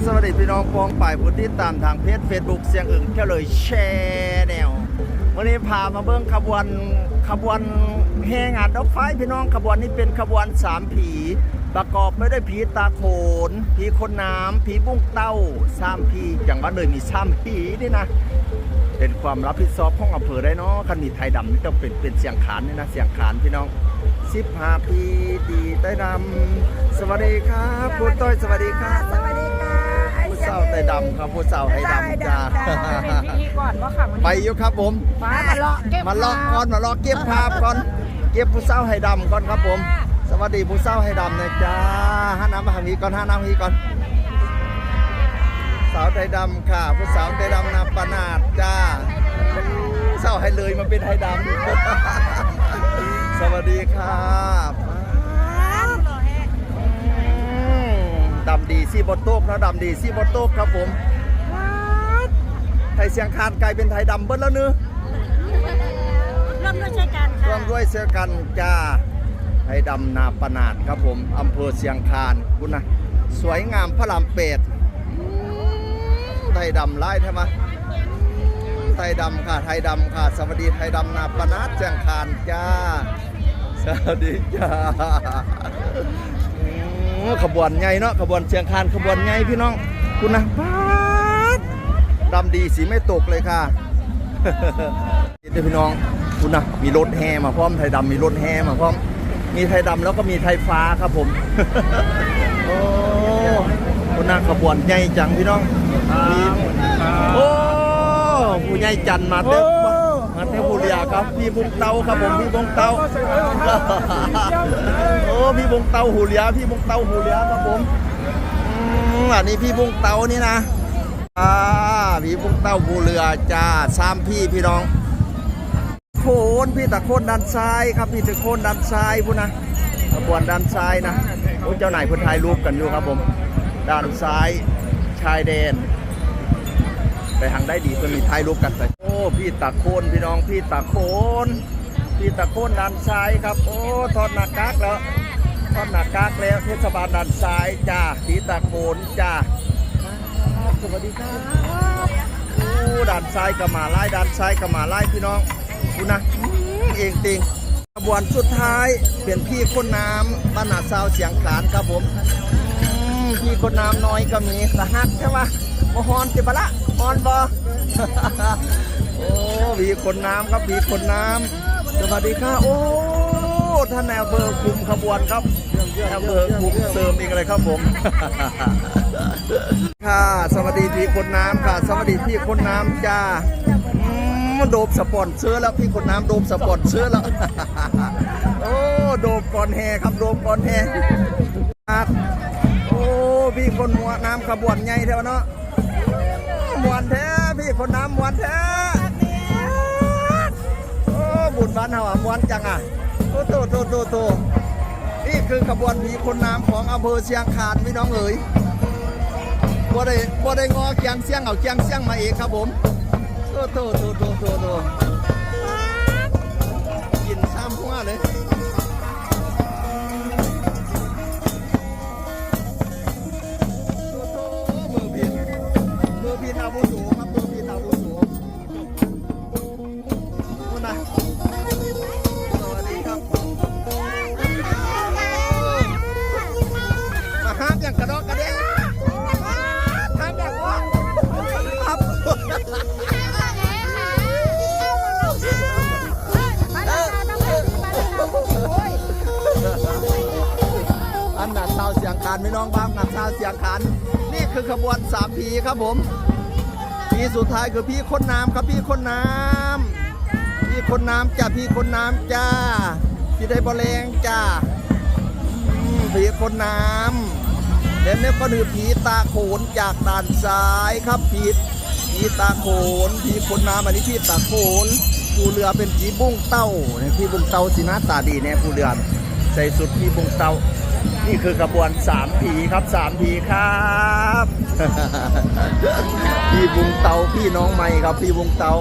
สวัสดีพี่น้องปองป่ายผู้ที่ตามทางเพจ Facebook เสียงอึ่งก็เลยแชร์แนววันนี้พามาเบิ้งขบวนขบวนแห่งานดอกไฟพี่น้องขบวนนี้เป็นขบวนสามผี ประกอบไปด้วยผีตาโขน ผีคนน้ำผีบุ้งเต้าสามผีอย่างว่าเลยมีสามผีนี่นะ เป็นความรับผิดชอบของอำเภอได้เนาะคันมีไทยดำนี่ต้องเป็นเป็นเสียงขานนี่นะเสียงขานพี่น้องสิบห้าปีตีไต้ดำสวัสดีครับคุณต้อยสวัสดีครับาวไทยดำครับผู้สาวไทยดำจ้าเป็นพิธีก่อนว่าค่ะวันไปนี้อยู่ครับผมฟ้ามาเลาะเก็บมาลอกก่อนมาลอกเก็บภาพก่อน เก็บผู้สาวไทยดำก่อนครับผม สวัสดีผู้สาวไทยดำนะจ้าห้าน้ำมาทางนี้ก่อนห้าน้ำนี้ก่อน สาวไทยดำค่ะ ผู้สาวไทยดำนาปนาดจ้าสาวให้เลยมาเป็นไทยดำ สวัสดีครับอืม ดำดีซี่บอตโต๊กนะดำดีซี่บอตโต๊กครับผมไทยเสียงคานกลายเป็นไทยดำเบิ้ลแล้วเนื้อะร่วมด้วยช่วยกันค่ะร่วมด้วยเสียกันจ้าไทยดำนาปนาดครับผมอำเภอเสียงคานคุณนะสวยงามพระรามเป็ดอืมไทยดำไล่ใช่ไหมไทยดำค่ะไทยดำค่ะ สวัสดีไทยดำนาปนาดเสียงคานจ้าสวัสดีจ้าอืม ขบวนใหญ่เนาะขบวนเชียงคานขบวนใหญ่พี่น้องคุณนะป๊าดดำดีสีไม่ตกเลยค่ะเดี๋ยวพี่น้องคุณนะมีรถแห่มาพร้อมไทยดำมีรถแห่มาพร้อม มีไทยดำแล้วก็มีไทยฟ้าครับผมโอ้คุณนะขบวนใหญ่จังพี่น้องมีโอ้ผู้ใหญ่จันทร์มาเต็ม มาเต็มผู้เรียครับ พี่บุงเตาครับผมพี่บุงเตาโอ้พี่บุงเตาหูเลียพี่บุงเตาหูเลียครับผมอันนี้พี่บุงเตานี่นะอ่าพี่บุงเตาหูเรือจ้าสามพี่พี่น้องโคนพี่ตะโคนด้านซ้ายครับพี่ตะโคนด้านซ้ายพุ่นนะขบวนด้านซ้ายนะโอ้เจ้าไหนายคนถ่ายรูปกันอยู่ครับผม ด้านซ้ายชายแดน ไปทางได้ดีเพื่อนมีถ่ายรูปกันไปโอ้พี่ตะโคนพี่น้องพี่ตะโคนพี่ตะโคนด้านซ้ายครับ โอ้ทอดหน้ากากแล้วทอดหน้ากากแล้วเทศบาลด้านซ้ายจ้าพี่ตะโคนจ้าสวัสดีครับโอ้ด้านซ้ายก็มาไล่ด้านซ้ายก็มาไล่พี่น้องคุณนะเองติงขบวนสุดท้ายเป็นพี่คนน้ำบ้านนาซาวเสียงขานครับผมพี่คนน้ำน้อยก็มีสะฮักใช่ปะม ฮอนติบละฮอนบอโอ้พี่คนน้ำครับพี่คนน้ำสวัสดีค่ะโอ้ท่านแนายอำเภอคุมขบวนครับแนายอำเภอคุมเสริมอีกอะไรครับผมค่ะสวัสดีพี่คนน้ำค่ะ สวัสดีพี่คนน้ำจ้าอืมโดบสปอนเซอร์แล้วพี่คนน้ำโดบสปอนเซอร์แล้วโอ้โดบก่อนแห่ครับโดบก่อนแห่ครับโอ้พี่คนมัวน้ำขบวนใหญ่เท่าเนาะ มวนแท้พี่คนน้ำมวนแท้โอ้บุญบ้านเฮาอะมวนจังอะโอ้โตโตโตโตนี่คือขบวนผีคนน้ำของอำเภอเชียงคานพี่น้องเอ๋ยบ่ได้บ่ได้งอเกียงเสียงเอาเกียงเสียงมาเองครับผมโตโตโตโตโตโตกินซ้ำหัวเลย ครับมือพินอาวุโสคุณนะสวัสดีครับมาห้ามอย่างกระดอกกระเด้งห้ามอย่างว่าครับอันหนักชาวเสียงคานพี่น้องบ้างหนักชาเสียงคานนี่คือขบวนสามพีครับผม พีสุดท้ายคือพี่คนน้ำครับพี่คนน้ำพี่คนน้ำจ้าพี่คนน้ำจ้าพี่ได้บอลเลงจ้าพี่คนน้ำเด่นเนี่ยก็คือผีตาโขนจากด้านซ้ายครับผีผีตาโขนผีคนน้ำอันนี้พี่ตาโขนผู้เรือเป็นผีบุ้งเต้าเนี่ยพี่บุ้งเต้าสีหน้าตาดีเนี่ยผู้เรือใส่สุดพี่บุ้งเต้า นี่คือขบวนสามผีครับสามผีครับพี่วงเตาพี่น้องไม่ครับพี่วงเตา